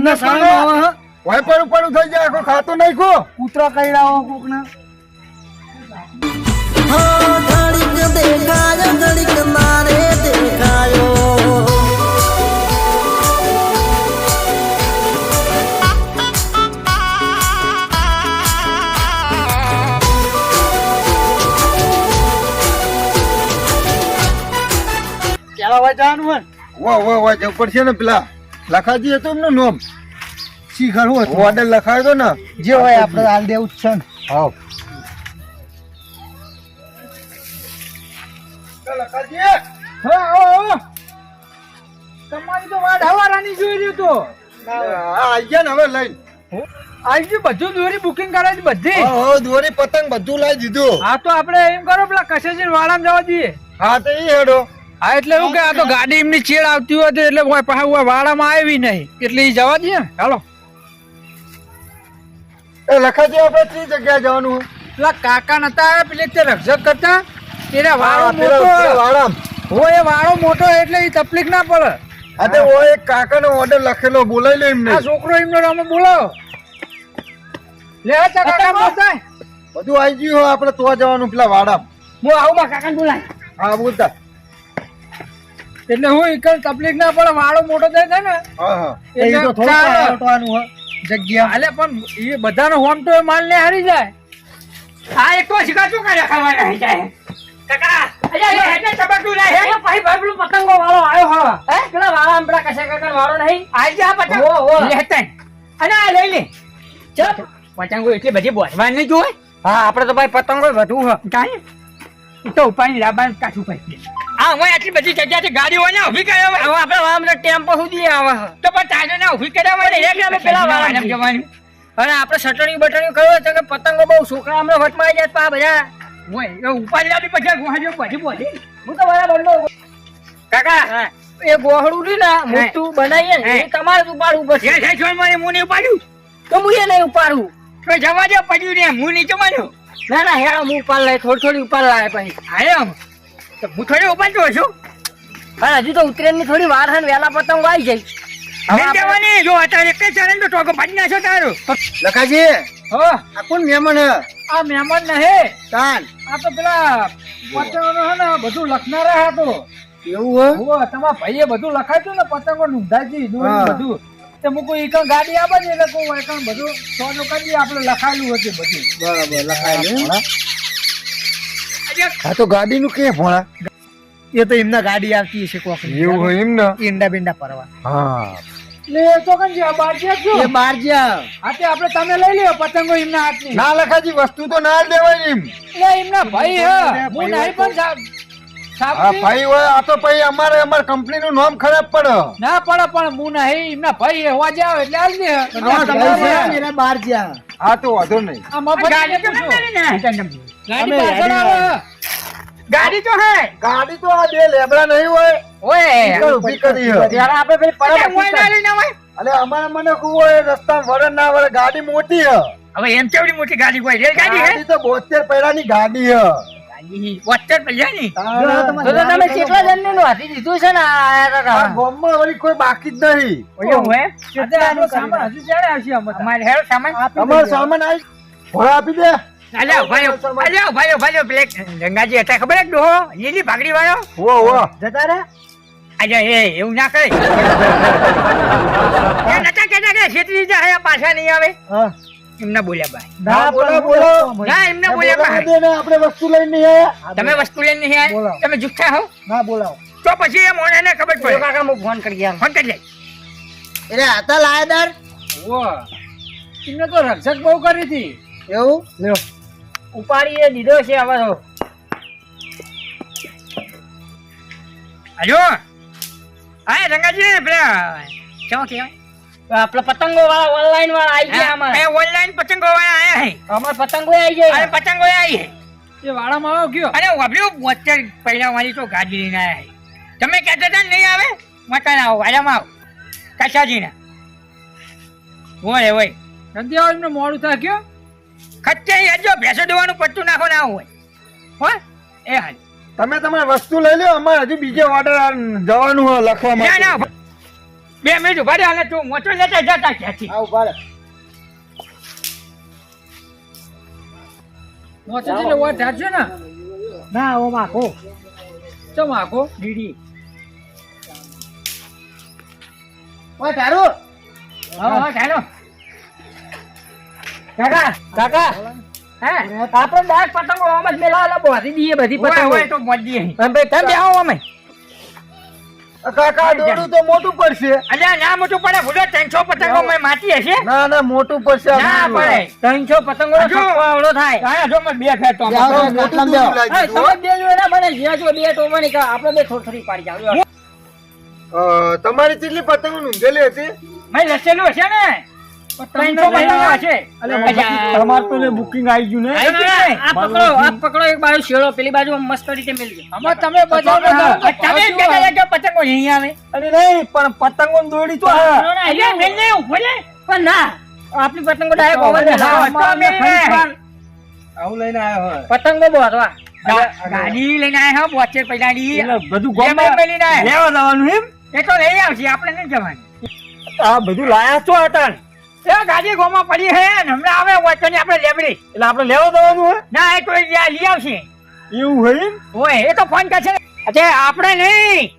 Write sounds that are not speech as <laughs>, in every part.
ગામના સારા આવે હે. હોય પર ઉપર થઈ જાય આખો ખાતો નાખો કૂતરો કઈડાવો કોકને. ઘડીક દેખાયો ઘડીક મારે દેખાયો. પેલા હોય જવાનું હોય? વાહ વાહ વાહ જવું પડશે ને પેલા. લખાજી હતું એમનું નામ. શી હું હતું ઓર્ડર લખાયો હતો ને. જે હોય આપણે હાલ દેવું જ છે ને. હા. તમારી તો વાત હવારાની જોઈ રહ્યું તો. આવી ગયા ને હવે લઈને. આઈ બધું દોરી બુકિંગ કરાવી બધી. દોરી પતંગ બધું લાવી દીધું. હા તો આપણે એમ કરો પેલા કશે વાળામાં જવા દઈએ. હા તો એ હેડો. હા એટલે એવું કે આ તો ગાડી એમની ચેડ આવતી હોય તો એટલે પાછા ઉવા આવી નહીં. એટલે એ જવા દઈએ હાલો. એ લખાજી આપણે કઈ જગ્યાએ જવાનું? પેલા કાકા નતા પેલે તે રક્ષક કરતા એને વાળો મોટો. વાળામ. હોય એ વાળો મોટો એટલે એ તકલીફ ના પડે. અરે ઓ એક કાકાનો ઓર્ડર લખેલો બોલાવી લે એમને. આ છોકરો એમનો અમે બોલાવો. લે કાકા બોલતા? બધું આવી ગયું હોય આપણે તો જવાનું પેલા વાડામ. હું આવું માં કાકા બોલાય. હા બોલતા. એટલે હું એક તકલીફ ના પડે વાળો મોટો થાય છે ને હા હા. એટલે. જગ્યા. હાલે પણ એ બધાનો હોમ તો એ માલ ને હારી જાય. આ એક તો શિકાર શું કરે ખાવા રહી જાય કાકા અરે અરે એટલે ચબકતું હે ભાઈ ભાઈ પતંગો વાળો આવ્યો હા હે? પેલા વાળા આમ કશે કાકા વાળો નહીં. આઈ જા પતંગ. હો, હો. લેતા અને આ લઈ લે. ચપ પતંગો એટલી બધી બોસવા નહીં જોવે? હા આપણે તો ભાઈ પતંગો વધુ કાઈ? તો ઉપાય લાબાન કાઠું પડી આ હું આટલી બધી જગ્યાથી ગાડીઓ ને ઊભી કર્યા હવે આપણે આમ ટેમ્પો સુધી આવે. તો પણ તાજો ને હોય ને પેલા વાળા જવાની અને આપણે સટણી બટણી કરો તો કે પતંગો બહુ છોકરા અમને વટમાં જાય પા બધા હોય. ઉપાડી લાવી પછી ગુહાજો બધી બોલી હું તો બરાબર કાકા. એ ગોહડું છે ને મોટું બનાવીએ ને એ તમારે જ ઉપાડવું પડશે. છે જોઈ મને નહીં ઉપાડ્યું તો હું એ નહીં ઉપાડું. તો જવા દે પડ્યું ને હું નહીં જવાનું ના ના હેરા હું ઉપાડ લાય થોડી થોડી ઉપાડ લાય પછી. હા એમ. હું થોડી ઉપાડતો છું. અને હજુ તો ઉત્તરાયણની થોડી વાર છે ને વેલા પતંગ આવી જાય હવે જવાની જો અત્યારે એક ચાલે તો ટોકો પાડી નાખો તારું. લખાજી હો. આ કોણ મહેમાન હે આ મહેમાન ને હે. તાન. આ તો પેલા પતંગો નો હે ને બધું લખનારા હતો એવું હે હો તમારા ભાઈએ બધું લખાયું ને પતંગો નુંધાજી દોરી બધું. તે મુકો એક ગાડી આવે ને એટલે કણ બધું સોનું કરી આપણે લખાયેલું હતું બધું. બરાબર લખાયેલું હા તો ગાડીનું કે ભોળા? એ તો એમના ગાડી આવતી હશે કોક એવું હોય એમ ને ઈંડા બિંડા પરવા. હા. તો બાર જ્યાં છો? એ બાર જ્યાં. હા આપણે તમે લઈ લ્યો પતંગો એમના હાથની. ના લખાજી વસ્તુ તો ના જ એમ. એટલે એમના ભાઈ હે. હું નહીં પણ સાહેબ હા ભાઈ હોય આ તો પછી અમારે અમાર કંપની નું નામ ખરાબ પડે. ના પડે પણ હું નહીં એમના ભાઈ હોવા જાવ એટલે હાલ દે. હા, બાર જ્યાં. હા તો વાંધો નહીં. આ મફત ગાડી તો ના ના ગાડી અમે પાછળ ગાડી ગાડી તો હે. ગાડી તો આ બે લેબડા નહીં હોય. ઓય. ઊભી કરી ત્યારે આપણે પેલી પરમ મોય ના લઈને આવે અલે અમારે મને કહું હોય રસ્તા વરણ ના વળે ગાડી મોટી હે. હવે એમ કેવડી મોટી ગાડી હોય? રેલ ગાડી હે? તો બોતેર પૈડાની ગાડી હે. ગાડી વચ્ચે પૈડાની? તો તો તમે કેટલા જણનું હાથી દીધું છે ને આ આયા તા આ તમે? ગામમાં વળી કોઈ બાકી જ નહીં. ઓય હોય સામાન હજુ આવશે? અમારે સામાન તમારો સામાન આવી ભોળા આપી દે. અલ્યા ભાઈઓ અલ્યા ભાઈઓ ભાઈઓ પેલે ગંગાજી હતા ખબર હે ડોહો લીલી ભાગડી વાળો? ઓ ઓ જતા રે આજે એ એવું ના કરે. <laughs> એ નતા કહેતા કે છેતરી જાય પાછા નહીં આવે? હા. એમના બોલ્યા ભાઈ ના બોલો બોલો. ના એમને બોલ્યા ભાઈ દે ને આપણે વસ્તુ લઈને નહીં આયા તમે વસ્તુ લઈને નહીં આયા તમે જુઠ્ઠા હો? ના બોલાવો. તો પછી એ મોને ખબર પડે. કાકા હું ફોન કરી ગયા ફોન કરી લે એટલે હતા લાયદાર. ઓ એમને તો રક્ષક બહુ કરી હતી. એવું? લ્યો. ઉપાડી એ દીધો છે હવે તો. હજો હા રંગાજી પેલા શું કહેવાય આપડે પતંગો વાળા ઓનલાઈન વાળા આવી ગયા આમાં. ઓનલાઈન પતંગો વાળા આયા હે. અમાર પતંગો આવી ગયા. પતંગો આવી વાળામાં આવો ગયો. અને વાપર્યું બોતેર પહેલા વાળી તો ગાડી લઈને આયા તમે કહેતા હતા નહીં આવે? મકાન આવો વાડામાં આવો. કશાજીને. હોય હોય. નથી આવો એમને મોડું થાય કયો ખચ્ચે હજો ભેંસો દોવાનું પટ્ટું નાખો ના હોય. હો? એ હાલ. તમે તમારી વસ્તુ લઈ લો અમારે હજુ બીજે ઓર્ડર જવાનું હોય લખવા માટે. ના બે મિનિટ ઊભા રે અને તું મોટો લેતા જતા ક્યાંથી આવ ઊભા રે મોટો એટલે વાત ઢાળશે ને? ના ઓ માખો. ચો માખો દીદી ઓ તારું. હા હા ચાલો કાકા કાકા. હે? આપણે ડાક પતંગો આમ જ મેલા બોધી દીએ બધી પતંગો. તો મોજી તમે તમે આવો અમે? કાકા દોડું તો મોટું પડશે. અલ્યા ના મોટું પડે. ભૂલો ત્રણસો પતંગો મેં માટી હશે. ના ના મોટું પડશે ના પડે. ત્રણસો પતંગો આવડો થાય. હા જો બે ફેર આવો, મોટું બે. તમે બે જોડે બને જ્યાં જો બે તો મને આપણે બે થોડી થોડી પાડી જાવ તમારી કેટલી પતંગો નોંધેલી હતી? મેં લસેલું હશે ને. તમાર તો બુકિંગ આવી ગયું ને. આવી ગયું ને? આ પકડો આ પકડો એક બાજુ શેડો પેલી બાજુ મસ્ત રીતે મેલજો આમાં તમે બજારમાં તમે જ કે પતંગો નહીં આવે. અરે નહીં પણ પતંગો દોડી તો હા. મેલ ને ઊભો રે પણ ના. આપણી પતંગો ડાયરેક્ટ ઓવર ને હા, તો મેલ ને. આવું લઈને આવ્યો હોય. પતંગો બહુ ગાડી લઈને આવ્યા હો બોચે એટલે બધું આયા. લેવા જવાનું એમ? એ તો લઈ આવશે આપણે નહીં જવાનું. આ બધું લાયા છો હતા? એ ગાડી ગોમાં પડી હે ને હમણાં આવે વચન આપણે લેબડી. એટલે આપણે લેવા જવાનું હોય? ના એ તો એ લઈ આવશે. એવું હોય એમ? એ તો ફોન કરશે. અચ્છા આપણે નહીં.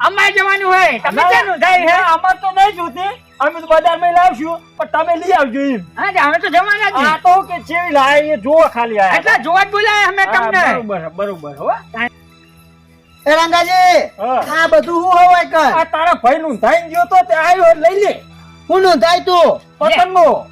અમારે જવાનું હોય. તમે ક્યાંનું થાય હે? અમાર તો નહીં જોતી. અમે તો બજારમાં લાવશું પણ તમે લઈ આવજો એમ. હા અમે તો જવાના જ આ તો કે જેવી લાય એ જોવા ખાલી આયા. એટલે જોવા જ બોલાય અમે તમને. બરોબર બરોબર હો. એ રંગાજી હા. આ બધું હું હોય કર? આ તારા ભાઈ નું થાય ગયો તો તે આવ્યો લઈ લે. હું નોંધાય તું? પતંગો.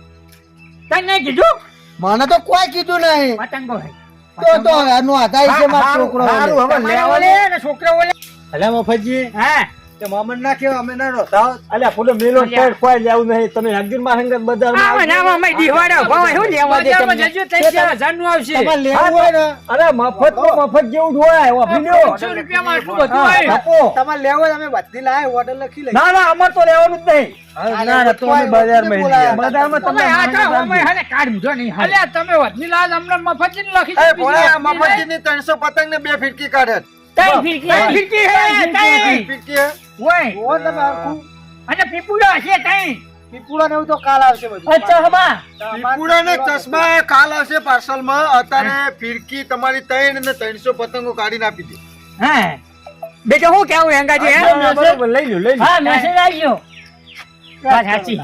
તને કીધું? મને તો કોઈ કીધું નહીં. પતંગો હે. તો તો નોંધાય છે મારો છોકરો હવે લેવા લે ને છોકરો લે હલે મફતજી? હા. મામન ના કેવા અમે ના નહોતા અલ્યા ફૂલો મેલો ટેડ કોઈ લેવું નહીં. તમે અર્જુનમાં સંગત બજારમાં આવા ના અમે દીવાડા ભાવ શું લેવા દે બજારમાં જજો ત્રણ ચાર આવશે. તમારે લેવું હોય ને. અરે મફત તો મફત જેવું જ હોય વાપરી લ્યો. પાંચસો રૂપિયામાં આટલું બધું હા, આપો. તમારે લેવો અમે બધી લાય ઓર્ડર લખી લઈ ના ના અમાર તો લેવાનું જ નહીં. ના ના તો અમે બજારમાં બોલાયા. બજારમાં તમે તમે આ તો અમે હે કાર્ડ મૂજો નહીં અલ્યા તમે વધની લાજ ને લખી ભોળા બીજી ની ત્રણસો પતંગ ને બે ફીટકી કાઢે. હે ત્રણ. ફિરકી હે. ઓય જોવો તમે આખું. અને પીપુડો હશે ત્રણ પીપુડા ને એવું તો કાલ આવશે બધું. અચ્છા હમા પીપુડા ને ચશ્મા કાલ આવશે પાર્સલમાં અત્યારે ફિરકી તમારી ત્રણ ને ત્રણસો પતંગો કાઢીને આપી દે. હા. બેટા હું કેવું હેંગાજી હે? બરોબર, લઈ લ્યો લઈ લ્યો. હા મેસેજ આવી વાત સાચી.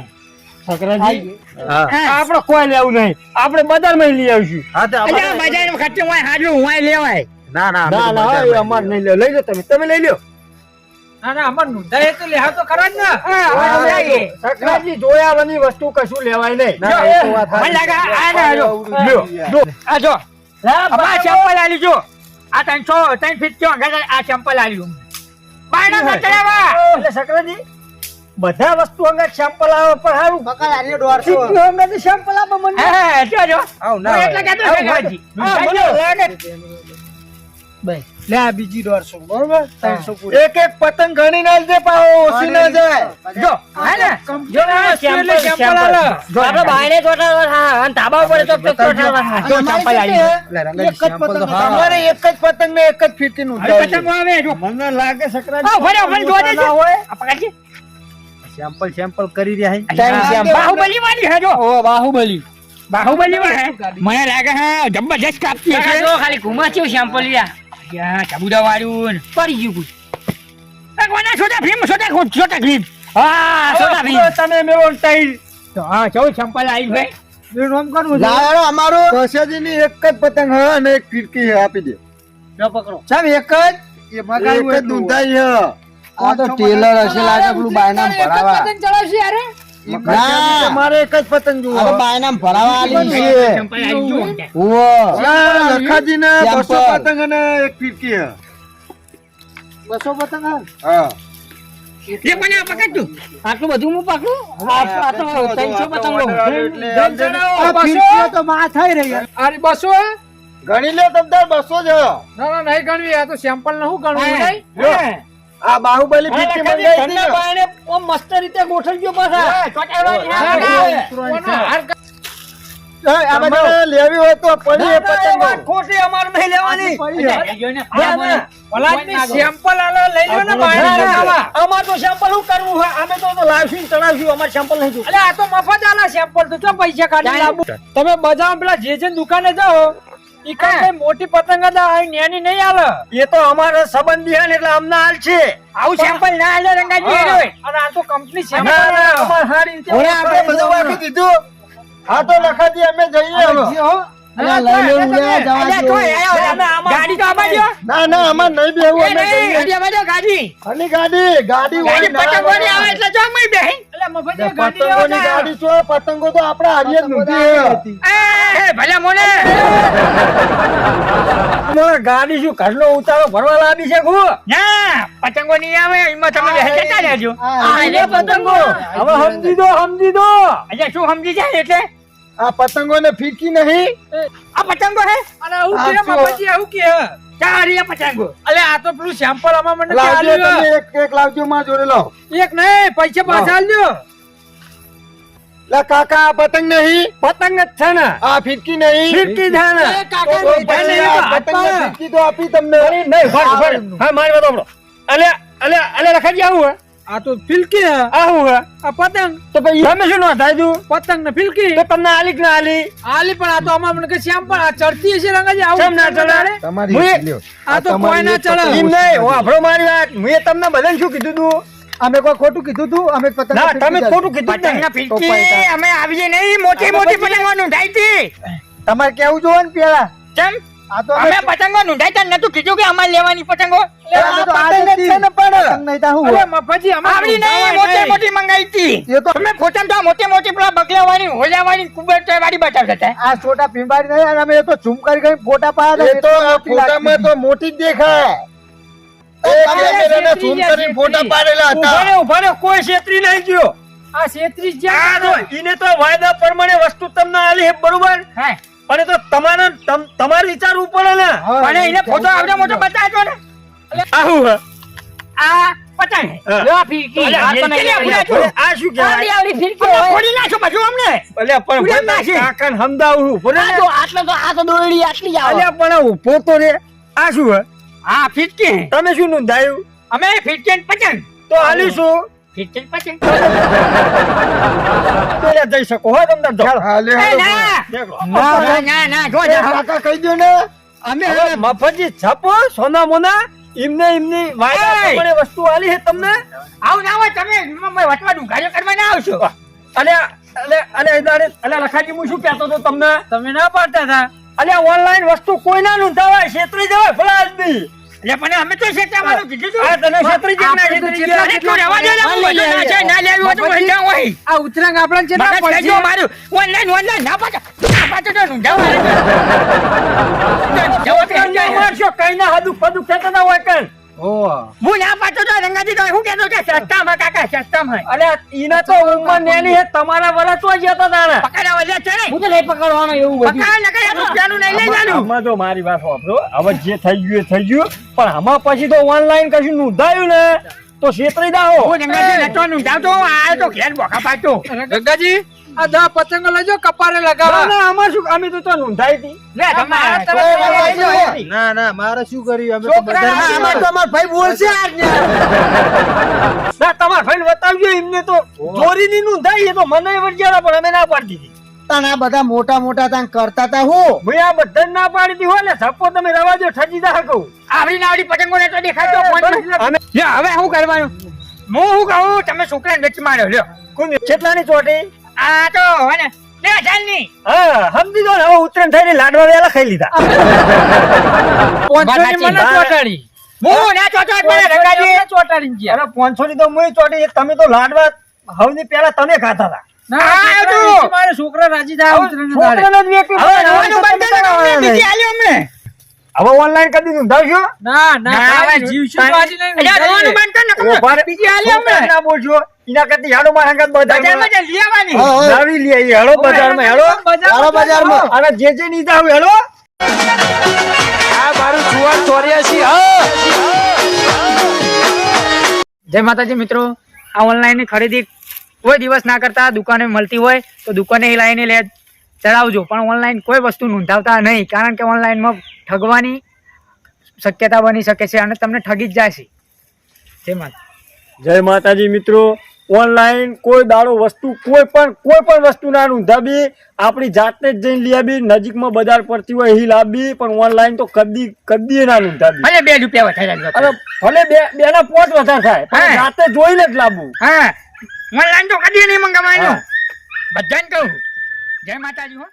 છોકરાજી. હા. હા. આપણે કોઈ લેવું નહીં. આપણે બજારમાં લઈ આવશું. હા તો બજારમાં ખર્ચો હોય હાજરું હોય લેવાય. ના ના ના ના અમાર નહીં લ્યો લઈ લો તમે તમે લઈ લ્યો. ના ના અમાર નોંધાય તો લેવા તો ખરા જ ને. હા હવે લઈએ. સકરાજી જોયા વગરની વસ્તુ કશું લેવાય નહીં. તો મને લાગે આ ના જો. જો આ જો. આ ચંપલ આલી જો. આ ત્રણસો ત્રણ ફીટ કયો આ ચંપલ આલ્યું. ના એટલે સકરાજી બધા વસ્તુ અંગે સેમ્પલ આવે પણ દોઢસો. ચીકુ અંગત સેમ્પલ આપે મને? હા જો જો. આવું ના એટલે કહેતો આવું છે હોય. લે આ બીજી દોઢસો બરોબર? ત્રણસો પૂરી એક એક પતંગ ગણી ના દે પાહો ઓછી ના જાય. જો હે ને? જો એટલે. આલે. જો આપણે બાયણે ચોટાડવા હા અને ધાબા ઉપર તો ચોટાડવા જો ચંપલ આવી એક જ પતંગ તમારે એક જ પતંગ ને એક જ ફીરકી નું પતંગો આવે જો. મને લાગે સકરા હા ફરે ફરે દેજો. ના આ પકડજે. સેમ્પલ સેમ્પલ કરી રહ્યા છે. બાહુબલી વાળી હે જો. ઓ બાહુબલી. બાહુબલી વાળી મને લાગે હા જબરજસ્ત કાપતી છે જો ખાલી ઘુમાચ્યો સેમ્પલ લ્યા યા ચબુડા વાળું પડી ગયું કોઈ. એક વાના છોટા ભીમ છોટા છોટા ભીમ. હા છોટા ભીમ. તમે મેળો ટાઈલ તો હા ચૌ ચંપલ આવી ભાઈ. નામ કરું લાવો અમારું. કશાજી ની એક જ પતંગ હે અને એક ફિરકી હે આપી દે. જો પકડો. સાહેબ એક જ? એક જ દૂંધાઈ હે. આ તો ટેલર હશે લાગે પેલું બાયનામ ભરાવા પતંગ ચડાવશે યાર. ના. એક જ પતંગ આ તો બાયનામ ભરાવા આલી છે? ચંપલ આવી ગયું ઉવ્વ. લખાજી ને સેમ્પલ. બસો પતંગ અને એક ફિરકી હે. પતંગ હા? લે મને પકડ તું. આટલું બધું હું પકડું આ આ તો ત્રણસો પતંગો. આ તો માં થઈ રહી અરે બસો હે? ગણી લે તમતાર બસો જ ના ના નહીં ગણવી. આ તો સેમ્પલ ને શું ગણવું નહીં. આ બાહુબલી ફિરકી મંગાઈ હતી ને. બાયણે ઓમ મસ્ત રીતે ગોઠવી ગયો પાછા. આ બધે લેવી હોય તો પડી એ ના, ના, એ પતંગો. ખોટી અમાર નહીં લેવાની. ના, ના. સેમ્પલ આલો લઈ લો ને બહાર ના, ના. આવા. અમારે તો સેમ્પલ શું કરવું હોય? અમે તો લાવશું ચડાવશું અમારે સેમ્પલ નહીં આ તો મફત આલા સેમ્પલ તો પૈસા કાઢી લાવું? તમે બજારમાં પેલા જે જે દુકાને જાઓ ઈ મોટી પતંગ હતા આ નેની નહીં આલે એ તો અમારા સંબંધી હે એટલે અમને હાલ છે. આવું સેમ્પલ ના આલે રંગાજી. અને આ તો કંપની સેમ્પલ અમારે આપણે બધું દીધું. હા તો લખાતી અમે જઈએ હવે. ના, ના, ગાડી તો આમાં જો. ના ના અમાર નહીં બેહવું અમે ગાડી આમાં ગાડી. ગાડી ગાડી હોય પતંગોની આવે એટલે જો અમે બેહી. એટલે મફત ગાડી લેવા પતંગોની ગાડી છો પતંગો તો આપણે હારીએ જ નથી એ, એ, ભલા મોને. ગાડી શું ઘરનો ઉતારો ભરવા લાવી છે ના, પતંગો નહીં આવે એમાં તમે બેસી જતા રહેજો. આ, આ લે પતંગો. હવે સમજી દો સમજી દો અલ્યા, શું સમજી જાય એટલે આ પતંગો ને ફીકી નહીં આ પતંગો હે? અને હું કે શું? આવું કે. ચારી આ પતંગો? અલે આ તો પેલું સેમ્પલ આમાં મને લાવજો તમે એક એક લાવજો માં જોડે લાવ. એક નહીં પૈસા પાછા આલજો લા કાકા આ પતંગ નહીં? પતંગ જ છે ને. આ ફીરકી નહીં? ફીરકી છે ને. એ કાકા પર. ફીરકી તો આપી તમને. નહીં ફળ ફળ હા મારી વાત સાંભળો. અલે અલે અલે રખાજી આવું હે. આ તો ફિલકી હે. હું હે? આ પતંગ. તો પછી તમે શું નોંધાય તું પતંગ ને ફિલકી. તો તમને આલી ના આલી. આલી પણ આ તો આમાં મને કે સેમ્પલ આ ચડતી હશે રંગાજી આવું કેમ ના ચડે? ચડે? તમારી. આ તો કોઈ ના ચડે. એમ નહીં હું આપણો મારી વાત. મેં તમને બધાને શું કીધું તું? અમે કોઈ ખોટું કીધું તું? અમે પતંગ ના તમે ખોટું કીધું પતંગ નહીં. અમે આવીએ નહીં. મોટી મોટી પતંગો થાય હતી તમારે કેવું જોવો ને પેલા? કેમ? આ અમે પતંગો નોંધાઈ તા નતું કીધું કે અમારે લેવાની પતંગો? આ તો પતંગ છે ને પણ. પતંગ નહીં તા હું અરે હોય? મફતજી આવડી નહીં મોટી મોટી મંગાઈ હતી. તો તમે ફોટા તો મોટી મોટી પેલા બગલાવાળી હોલાવાળી કુબેર વાળી બતાવતા હતા. આ છોટા પીંબાડી નહીં અને અમે તો ઝૂમ કરી કરી ફોટા પાડ્યા એ તો ફોટામાં તો મોટી જ દેખાય. એ કેમેરાના zoom કરીને ફોટા પાડેલા હતા. ઊભા રહો, કોઈ છેતરી નહીં ગયો. આ 36 જ્યાં જો, તો વાયદા પ્રમાણે વસ્તુ તમને આલી બરોબર? હા. અને તો તમારા તમ- તમારે વિચારવું પડે ને. પણ એને ફોટો આવડે મોટો બતાવજો ને. આવું આ પતંગ લો આ આ તો નહીં અલ્યા, આવડી અલ્યા, આ શું કહેવાય? આવડી આવડી ફોડી નાખો બધું અમને. અલ્યા, પણ ઉડે ભાઈ નાખી. કાકાને સમજાવું છું, તો આટલો તો આ તો દોરડી આટલી જ આવે. અલ્યા, પણ તો રે. આ શું હે? આ ફીરકી તમે શું નોંધાયું? અમે ફીરકી પતંગ. તો આલી શું ફીરકી અને પતંગ જઈ શકો હો તમને જાઓ. હા, લે, એ હાલો. ના. ના ના ના જો જા કાકા કહી દો ને. અમે મફતજી છાપો સોના મોના એમને એમની વાયદા વસ્તુ આલી છે તમને? આવું ના હોય તમે મમ્મી વટવા ડુંગારીઓ કરવા ના આવશો. અને લખાજી હું શું કહેતો હતો તમને? તમે ના પાડતા હતા. અલ્યા ઓનલાઈન વસ્તુ કોઈ ના નોંધાવાય છેતરી જવાય ભલા આદમી એટલે પણ અમે તો શેતાવાનું કીધું આ હતું તને છેતરી જાય ના તો છેતરી જેટલા જાય? રહેવા દે ને, છે, ના લેવું હોય તો જાઉં હોય. આ ઉતરાંગ આપણા છે ના પડે જો મારું. ઓનલાઈન, ઓનલાઈન, ના પાછો. ના પાછો તો નોંધાવા આવે. જવો ના મારશો, કઈ ના હાદુ પદુ કહેતા હોય કઈ. હું ના પાછો તો રંગાજી તો હું કેતો કે સસ્તામાં કાકા સસ્તામાં. અરે ઈને તો ઉંમર નેલી હે તમારા વરસ તો જ હતા તારે. પકડ્યા વજે છે ને? હું તો નહીં પકડવાનો એવું બધું. પકડ નકર રૂપિયાનું નહીં લઈ જાનું. આમાં તો મારી વાત સાંભળો. હવે જે થઈ ગયું એ થઈ ગયું. પણ આમાં પછી તો ઓનલાઈન કશું નોંધાયું ને તો છેતરી દાઓ હું રંગાજી નતો નોંધાવતો આ તો ઘેર બોખા પાછો ગંગાજી આ દા પતંગો લેજો કપારે લગાવો ના આમાં શું? અમે તો તો નોંધાઈ હતી. લે. ના ના મારે શું કર્યું? અમે બધા ના, આમાં તો અમાર ભાઈ બોલશે આજ ને. <laughs> ના તમાર ભાઈ બતાવજો એમને તો ચોરીની નોંધાઈ એ તો મને વરજ્યારા પણ અમે ના પાડી દીધી. તાન આ બધા મોટા મોટા તાન કરતા તા હું? ભાઈ આ બધા ના પાડી દીધી હોય ને સપો તમે રવા દો ઠજી દા કહું. આવડી નાવડી પતંગો ને તો દેખાતો. હવે શું કરવાનું? હું શું કહું? તમે છોકરાને વેચી માર્યો લ્યો. કેટલાની ચોટી? આ તો હે ને બે હજારની હા સમજી જો ને હવે ઉત્તરાયણ થઈને લાડવા વેલા ખાઈ લીધા. પાંચસોની મને ચોટાડી. હું ના ચોટાડ મને રંગાજી. ચોટાડી ગયા. અરે પાંચસો તો મુય ચોટી તમે તો લાડવા હવની પહેલા તમે ખાતા હતા. ના છોકરા રાજી થાય હવે હવે. હવે ઓનલાઈન કરી દીધું ધાવશો ના ના ના, ભાઈ, હવે જીવશું તો આજે નહીં. બંધ કર ને, બીજી. ના બોલશો. એના કરતા હેડો મારા હંગાત બજારમાં. બજારમાં જઈ લઈ આવવાની. હા, હા. લાવી લઈએ હેડો બજારમાં હેડો. હાલો બજારમાં. અને જે જે નીધા હોય હેડો. જય માતાજી મિત્રો આ ઓનલાઈનની ખરીદી કોઈ દિવસ ના કરતા દુકાને મળતી હોય તો દુકાને લાઈને લે ચડાવજો. પણ ઓનલાઈન કોઈ વસ્તુ નોંધાવતા નહીં કારણ કે ઓનલાઈનમાં ઠગવાની શક્યતા બની શકે છે અને તમને ઠગી જ જાય છે. જય માતા જય માતાજી મિત્રો. ઓનલાઈન કોઈ દાડો વસ્તુ કોઈ પણ કોઈ પણ વસ્તુ ના નોંધાવી આપણી જાતે જ જઈને લઈ આવી. નજીકમાં બજાર પડતી હોય એ લાવી પણ ઓનલાઈન તો કદી કદી ના નોંધાવી ભલે બે રૂપિયા વધારે અરે ભલે બે બે ના પોચ વધારે થાય પણ જાતે જોઈને જ લાવવું. હા. ઓનલાઈન તો કદી નહીં મંગાવવાનું બધાને કહું. જય માતાજી હો.